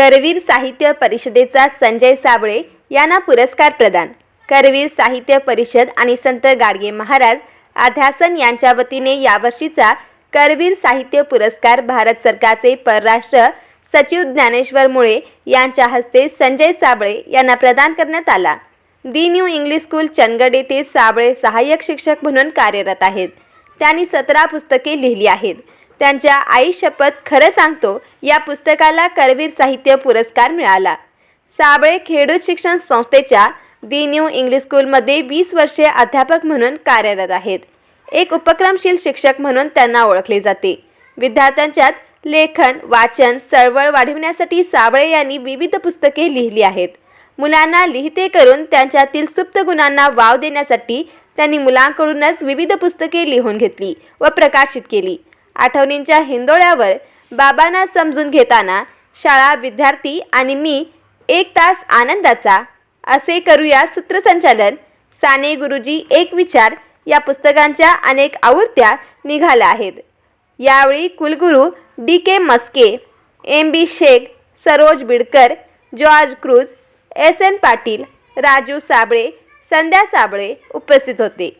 करवीर साहित्य परिषदेचा संजय साबळे यांना पुरस्कार प्रदान. करवीर साहित्य परिषद आणि संत गाडगे महाराज अध्यासन यांच्या वतीने यावर्षीचा करवीर साहित्य पुरस्कार भारत सरकारचे परराष्ट्र सचिव ज्ञानेश्वर मुळे यांच्या हस्ते संजय साबळे यांना प्रदान करण्यात आला. The new English school Chandgad येथे साबळे सहाय्यक शिक्षक म्हणून कार्यरत आहेत. त्यांनी सतरा पुस्तके लिहिली आहेत. त्यांच्या आई शपथ खरं सांगतो या पुस्तकाला करवीर साहित्य पुरस्कार मिळाला. साबळे खेडूत शिक्षण संस्थेच्या दी न्यू इंग्लिश स्कूलमध्ये वीस वर्षे अध्यापक म्हणून कार्यरत आहेत. एक उपक्रमशील शिक्षक म्हणून त्यांना ओळखले जाते. विद्यार्थ्यांच्यात लेखन वाचन चळवळ वाढविण्यासाठी साबळे यांनी विविध पुस्तके लिहिली आहेत. मुलांना लिहिते करून त्यांच्यातील सुप्त गुणांना वाव देण्यासाठी त्यांनी मुलांकडूनच विविध पुस्तके लिहून घेतली व प्रकाशित केली. आठवणींच्या हिंदोळ्यावर बाबांना समजून घेताना शाळा विद्यार्थी आणि मी एक तास आनंदाचा असे करूया सूत्रसंचालन. साने गुरुजी एक विचार या पुस्तकांच्या अनेक आवृत्त्या निघाल्या आहेत. यावेळी कुलगुरू D K Maske M B Shaikh Saroj Bidkar George Cruz S N Patil Raju Sable Sandhya Sable उपस्थित होते.